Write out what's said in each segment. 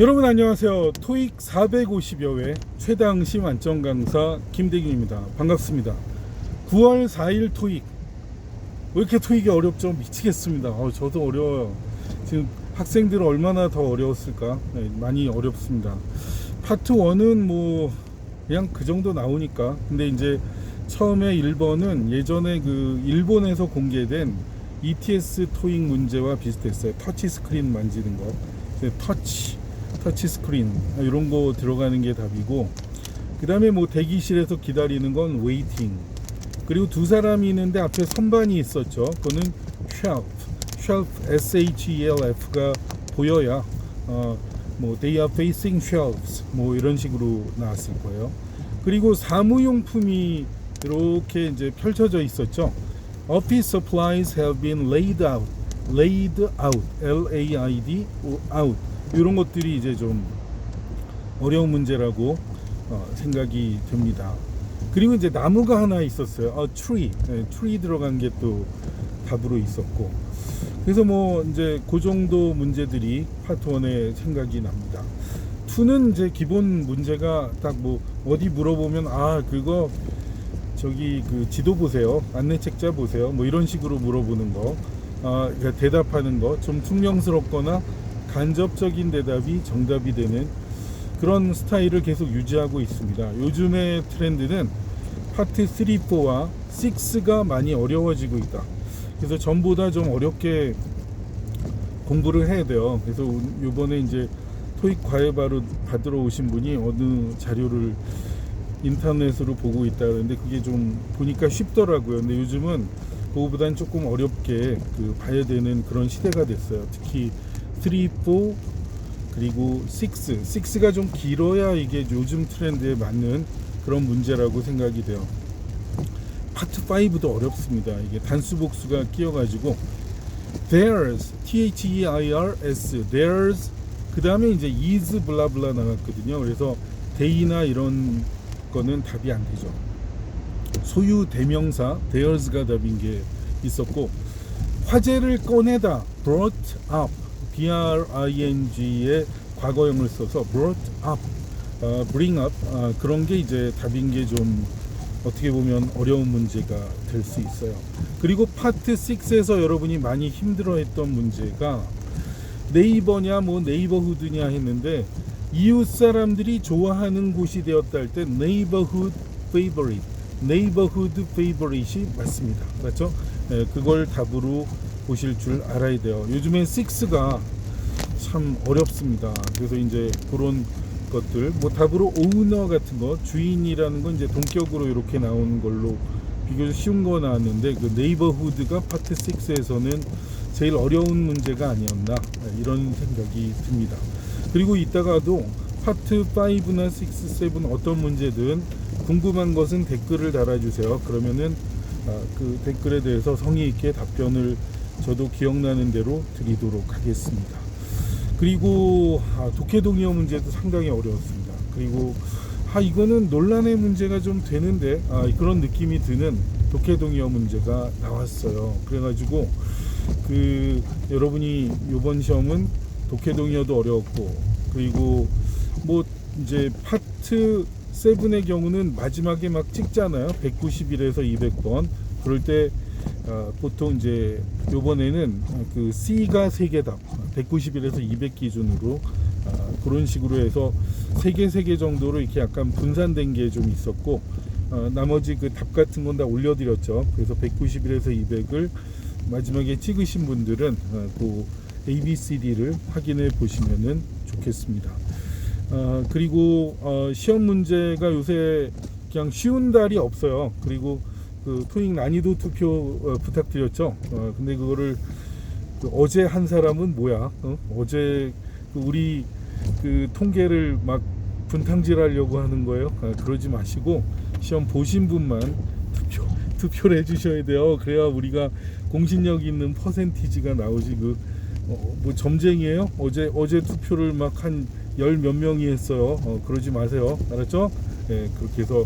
여러분 안녕하세요. 토익 450여 회 최당시 만점 강사 김대균입니다. 반갑습니다. 9월 4일 토익 왜 이렇게 토익이 어렵죠? 미치겠습니다. 어, 저도 어려워요. 지금 학생들은 얼마나 더 어려웠을까? 네, 많이 어렵습니다. 파트 1은 뭐 그냥 그 정도 나오니까. 근데 이제 처음에 1번은 예전에 그 일본에서 공개된 ETS 토익 문제와 비슷했어요. 터치 스크린 만지는 거. 그 터치 터치 스크린 이런 거 들어가는 게 답이고 그 다음에 뭐 대기실에서 기다리는 건 웨이팅 그리고 두 사람이 있는데 앞에 선반이 있었죠. 그거는 shelf shelf S-H-E-L-F가 보여야 어, 뭐 they are facing shelves 뭐 이런 식으로 나왔을 거예요. 그리고 사무용품이 이렇게 이제 펼쳐져 있었죠. Office supplies have been laid out laid out L-A-I-D out 이런 것들이 이제 좀 어려운 문제라고 어, 생각이 듭니다. 그리고 이제 나무가 하나 있었어요. 아, tree, 네, tree 들어간 게 또 답으로 있었고. 그래서 뭐 이제 그 정도 문제들이 파트 1에 생각이 납니다. 2는 이제 기본 문제가 딱 뭐 어디 물어보면 아 그거 저기 그 지도 보세요 안내 책자 보세요 뭐 이런 식으로 물어보는 거 아, 그러니까 대답하는 거 좀 퉁명스럽거나 간접적인 대답이 정답이 되는 그런 스타일을 계속 유지하고 있습니다. 요즘의 트렌드는 파트 3, 4와 6가 많이 어려워지고 있다. 그래서 전보다 좀 어렵게 공부를 해야 돼요. 그래서 요번에 이제 토익 과외 바로 받으러 오신 분이 어느 자료를 인터넷으로 보고 있다 그러는데 그게 좀 보니까 쉽더라고요. 근데 요즘은 그거보단 조금 어렵게 그 봐야 되는 그런 시대가 됐어요. 특히 3, 4 그리고 6, 6가 좀 길어야 이게 요즘 트렌드에 맞는 그런 문제라고 생각이 돼요. 파트 5도 어렵습니다. 이게 단수 복수가 끼어가지고 theirs, T-H-E-I-R-S, theirs 그 다음에 이제 is 블라블라 나갔거든요. 그래서 they나 이런 거는 답이 안 되죠. 소유 대명사 theirs가 답인 게 있었고 화제를 꺼내다 brought up B-R-I-N-G의 과거형을 써서 brought up, 어, bring up 아, 그런 게 이제 답인 게 좀 어떻게 보면 어려운 문제가 될 수 있어요. 그리고 파트 6에서 여러분이 많이 힘들어했던 문제가 네이버냐 뭐 네이버후드냐 했는데 이웃 사람들이 좋아하는 곳이 되었다 할 때 네이버후드 페이버릿 네이버후드 페이버릿이 맞습니다. 예, 그걸 답으로 보실 줄 알아야 돼요. 요즘엔 6가 참 어렵습니다. 그래서 이제 그런 것들 뭐 답으로 오너 같은 거 주인이라는 건 이제 동격으로 이렇게 나오는 걸로 비교적 쉬운 거 나왔는데 그 네이버후드가 파트 6에서는 제일 어려운 문제가 아니었나 이런 생각이 듭니다. 그리고 이따가도 파트 5나 6, 7 어떤 문제든 궁금한 것은 댓글을 달아주세요. 그러면은 아, 그 댓글에 대해서 성의 있게 답변을 저도 기억나는 대로 드리도록 하겠습니다. 그리고 아, 독해동의어 문제도 상당히 어려웠습니다. 그리고 아 이거는 논란의 문제가 좀 되는데 아, 그런 느낌이 드는 독해동의어 문제가 나왔어요. 그래가지고 그 여러분이 이번 시험은 독해동의어도 어려웠고 그리고 뭐 이제 파트 7의 경우는 마지막에 막 찍잖아요. 191에서 200번. 그럴 때 어, 보통 이제 요번에는 그 C가 3개 답 191에서 200 기준으로 어, 그런 식으로 해서 3개 3개 정도로 이렇게 약간 분산된 게 좀 있었고 어, 나머지 그 답 같은 건 다 올려드렸죠. 그래서 191에서 200을 마지막에 찍으신 분들은 어, 그 ABCD를 확인해 보시면은 좋겠습니다. 어, 그리고 어, 시험 문제가 요새 그냥 쉬운 달이 없어요. 그리고 그 토익 난이도 투표 어, 부탁드렸죠. 어, 근데 그거를 그 어제 한 사람은 뭐야? 어? 제 그 우리 그 통계를 막 분탕질하려고 하는 거예요. 아, 그러지 마시고 시험 보신 분만 투표 투표를 해주셔야 돼요. 그래야 우리가 공신력 있는 퍼센티지가 나오지 그. 어, 뭐 점쟁이에요? 어제 어제 투표를 막 한 열 몇 명이 했어요. 어, 그러지 마세요. 알았죠? 네, 그렇게 해서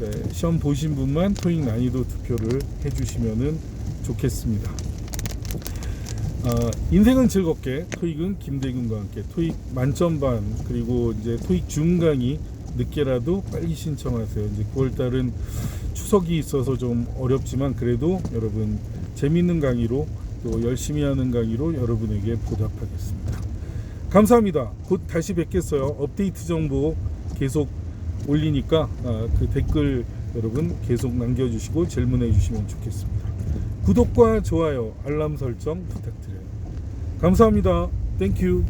네, 시험 보신 분만 토익 난이도 투표를 해주시면은 좋겠습니다. 아, 인생은 즐겁게 토익은 김대균과 함께 토익 만점반 그리고 이제 토익 중강의 늦게라도 빨리 신청하세요. 이제 9월 달은 추석이 있어서 좀 어렵지만 그래도 여러분 재밌는 강의로 또 열심히 하는 강의로 여러분에게 보답하겠습니다. 감사합니다. 곧 다시 뵙겠어요. 업데이트 정보 계속 올리니까 아, 그 댓글 여러분 계속 남겨주시고 질문해 주시면 좋겠습니다. 구독과 좋아요, 알람 설정 부탁드려요. 감사합니다. 땡큐.